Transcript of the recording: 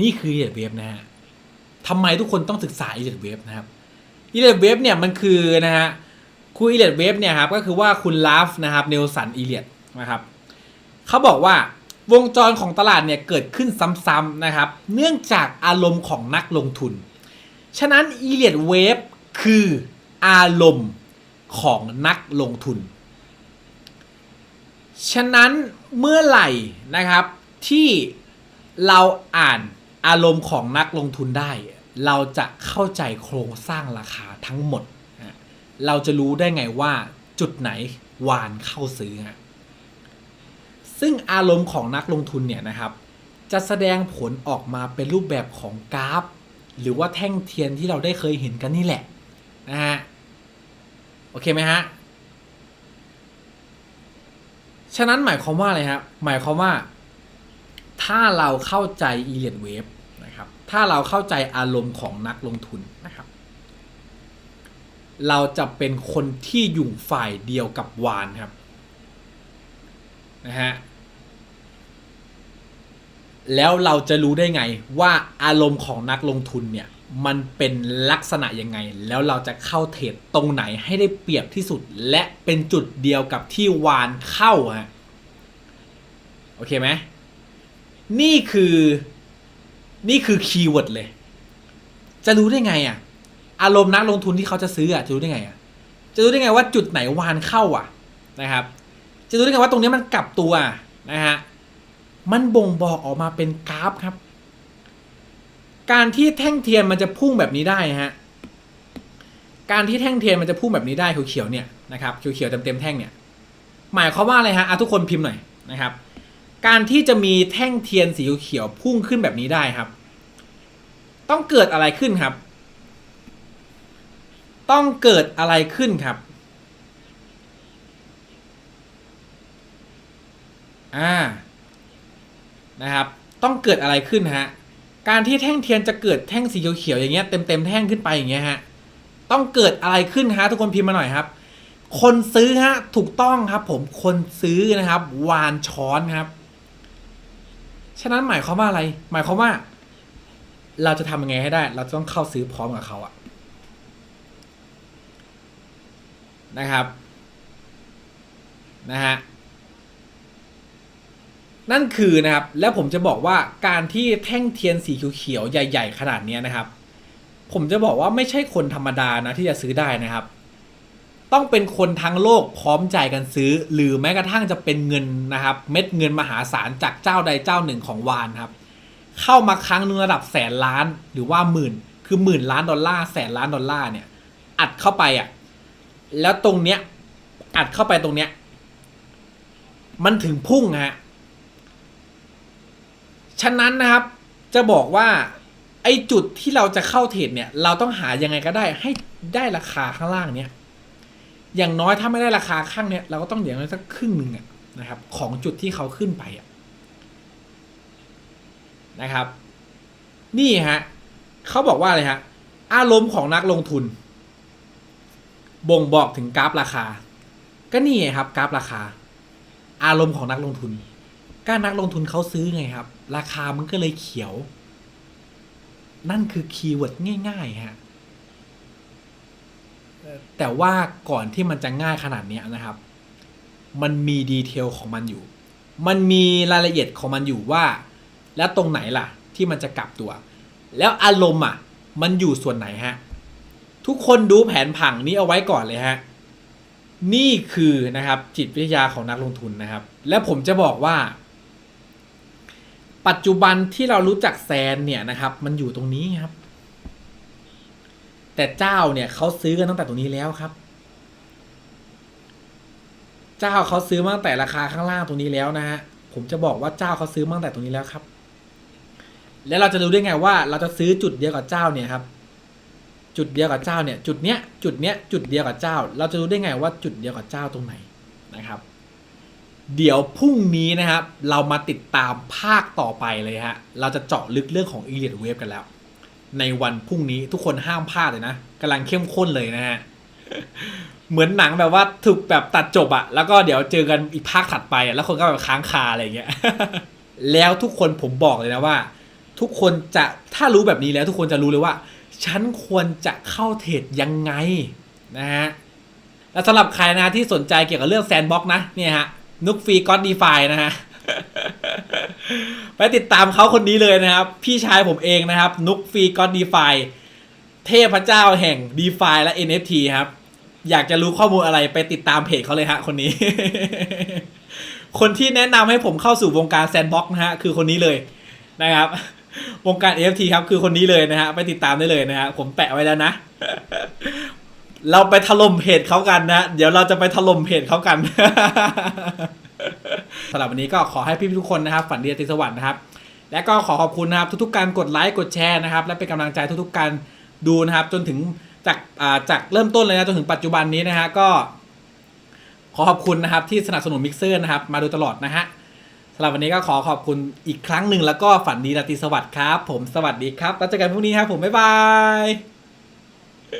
นี่คือ e l i o t Wave นะฮะทำไมทุกคนต้องศึกษา e l i o t Wave นะครับ e l i o t Wave เนี่ยมันคือนะฮะคุณ e l i o t Wave เนี่ยครับก็คือว่าคุณลาฟนะครับเนลสัน e l i o t นะครับเขาบอกว่าวงจรของตลาดเนี่ยเกิดขึ้นซ้ำๆนะครับ เนื่องจากอารมณ์ของนักลงทุน ฉะนั้น e l i o t Wave คืออารมณ์ของนักลงทุน ฉะนั้นเมื่อไหร่นะครับที่เราอ่าน อารมณ์ของนักลงทุนได้ เราจะเข้าใจโครงสร้างราคาทั้งหมด เราจะรู้ได้ไงว่าจุดไหนวานเข้าซื้อ ซึ่งอารมณ์ของนักลงทุนเนี่ยนะครับ จะแสดงผลออกมาเป็นรูปแบบของกราฟ หรือว่าแท่งเทียนที่เราได้เคยเห็นกันนี่แหละนะฮะโอเคไหมฮะฉะนั้นหมายความว่าอะไรครับหมายความว่า ถ้าเราเข้าใจ e l i o t Wave นะครับ ถ้าเราเข้าใจอารมณ์ของนักลงทุนนะครับ เราจะเป็นคนที่อยู่ฝ่ายเดียวกับวานครับนะฮะแล้วเราจะรู้ได้ไงว่าอารมณ์ของนักลงทุนเนี่ยมันเป็นลักษณะยังไง แล้วเราจะเข้าเทรดตรงไหนให้ได้เปรียบที่สุด และเป็นจุดเดียวกับที่วานเข้าฮะโอเคไหมนี่คือ นี่คือคีย์เวิร์ดเลย จะรู้ได้ไงอะ อารมณ์นักลงทุนที่เขาจะซื้ออะจะรู้ได้ไงอะ จะรู้ได้ไงว่าจุดไหนวานเข้าอะนะครับ จะรู้ได้ไงว่าตรงนี้มันกลับตัวนะฮะ มันบ่งบอกออกมาเป็นกราฟครับ การที่แท่งเทียนมันจะพุ่งแบบนี้ได้ฮะ การที่แท่งเทียนมันจะพุ่งแบบนี้ได้เขียวๆเนี่ยนะครับเขียวๆเต็มๆแท่งเนี่ย หมายความว่าอะไรฮะอะทุกคนพิมพ์หน่อยนะครับ การที่จะมีแท่งเทียนสีเขียวพุ่งขึ้นแบบนี้ได้ครับ ต้องเกิดอะไรขึ้นครับ ต้องเกิดอะไรขึ้นครับ อ่า นะครับ ต้องเกิดอะไรขึ้นฮะ การที่แท่งเทียนจะเกิดแท่งสีเขียวๆอย่างเงี้ยเต็มเต็มๆแท่งขึ้นไปอย่างเงี้ยฮะ ต้องเกิดอะไรขึ้นฮะทุกคนพิมพ์มาหน่อยครับ คนซื้อฮะถูกต้องครับ ผม คนซื้อนะครับ วานช้อนครับ ฉะนั้นหมายความว่าอะไร หมายความว่า เราจะทำยังไงให้ได้ เราต้องเข้าซื้อพร้อมกับเขาอะนะครับนะฮะนั่นคือนะครับ แล้วผมจะบอกว่าการที่แท่งเทียนสีเขียวๆใหญ่ ๆ ขนาดนี้นะครับ ผมจะบอกว่าไม่ใช่คนธรรมดานะที่จะซื้อได้นะครับ ต้องเป็นคนทั้งโลกพร้อมใจกันซื้อ หรือแม้กระทั่งจะเป็นเงินนะครับ เม็ดเงินมหาศาลจากเจ้าใดเจ้าหนึ่งของวานครับ เข้ามาครั้งหนึงระดับแสนล้านหรือว่าหมื่น คือหมื่นล้านดอลลาร์แสนล้านดอลลาร์เนี่ย อัดเข้าไปอะ แล้วตรงเนี้ย อัดเข้าไปตรงเนี้ย มันถึงพุ่งฮะ ฉะนั้นนะครับ จะบอกว่า ไอ้จุดที่เราจะเข้าเทรดเนี่ย เราต้องหายังไงก็ได้ ให้ได้ราคาข้างล่างเนี่ยอย่างน้อยถ้าไม่ได้ราคาข้างเนี่ยเราก็ต้องอย่างน้อยสักครึ่งหนึ่งอะนะครับ ของจุดที่เขาขึ้นไปอะ นะครับ นี่ฮะเขาบอกว่าอะไรฮะอารมณ์ของนักลงทุน บ่งบอกถึงกราฟราคา ก็นี่ไงครับกราฟราคา อารมณ์ของนักลงทุนการนักลงทุนเขาซื้อไงครับ ราคามันก็เลยเขียว นั่นคือคีย์เวิร์ดง่ายๆฮะแต่ว่าก่อนที่มันจะง่ายขนาดนี้นะครับ มันมีดีเทลของมันอยู่ มันมีรายละเอียดของมันอยู่ว่า แล้วตรงไหนล่ะ ที่มันจะกลับตัว แล้วอารมณ์อะ มันอยู่ส่วนไหนฮะ ทุกคนดูแผนผังนี้เอาไว้ก่อนเลยฮะ นี่คือนะครับจิตวิทยาของนักลงทุนนะครับ และผมจะบอกว่า ปัจจุบันที่เรารู้จักแซนเนี่ยนะครับ มันอยู่ตรงนี้ครับ แต่เจ้าเนี่ยเขาซื้อกันตั้งแต่ตรงนี้แล้วครับเจ้าเขาซื้อมาตั้งแต่ราคาข้างล่างตรงนี้แล้วนะฮะ ผมจะบอกว่าเจ้าเขาซื้อมาตั้งแต่ตรงนี้แล้วครับ แล้วเราจะรู้ได้ไงว่าเราจะซื้อจุดเดียวกับเจ้าเนี่ยครับ จุดเดียวกับเจ้าเนี่ย จุดเนี้ย จุดเนี้ย จุดเดียวกับเจ้า เราจะรู้ได้ไงว่าจุดเดียวกับเจ้าตรงไหนนะครับ เดี๋ยวพรุ่งนี้นะครับ เรามาติดตามภาคต่อไปเลยฮะ เราจะเจาะลึกเรื่องของ e l i o t Wave กันแล้ว ในวันพรุ่งนี้ทุกคนห้ามพลาดเลยนะกำลังเข้มข้นเลยนะฮะเหมือนหนังแบบว่าถูกแบบตัดจบอะแล้วก็เดี๋ยวเจอกันอีกภาคถัดไปแล้วคนก็แบบค้างคาอะไรเงี้ย แล้วทุกคนผมบอกเลยนะว่า ทุกคนจะถ้ารู้แบบนี้แล้วทุกคนจะรู้เลยว่า ฉันควรจะเข้าเทรดยังไงนะฮะและสำหรับใครนะที่สนใจเกี่ยวกับเรื่องแซนบ็อกนะเนี่ยฮะนุกฟรีก็อดดีฟายนะฮะไปติดตามเขาคนนี้เลยนะครับ พี่ชายผมเองนะครับ นุกฟรีก็อดดีฟายเทพเจ้าแห่ง d e f าและ NFT ครับ อยากจะรู้ข้อมูลอะไรไปติดตามเพจเขาเลยฮะคนนี้ คนที่แนะนำให้ผมเข้าสู่วงการแซนบ็อกนะฮะ คือคนนี้เลยนะครับ วงการ NFT ครับคือคนนี้เลยนะฮะไปติดตามได้เลยนะฮะผมแปะไว้แล้วนะ เราไปถล่มเพจเขากันนะ เดี๋ยวเราจะไปถล่มเพจเขากันสำหรับวันนี้ก็ขอให้พี่ทุกคนนะครับ ฝันดีตรีสวัสดิ์นะครับ และก็ขอขอบคุณนะครับ ทุกๆการกดไลค์กดแชร์นะครับ และเป็นกำลังใจทุกๆการดูนะครับ จนถึงจากจากเริ่มต้นเลยนะจนถึงปัจจุบันนี้นะฮะก็ ขอขอบคุณนะครับที่สนับสนุนมิกเซอร์นะครับ มาโดยตลอดนะฮะ สำหรับวันนี้ก็ขอขอบคุณอีกครั้งหนึ่งแล้วก็ฝันดีราตรีสวัสดิ์ครับ ผมสวัสดีครับแล้วเจอกันพรุ่งนี้ครับผมบ๊ายบาย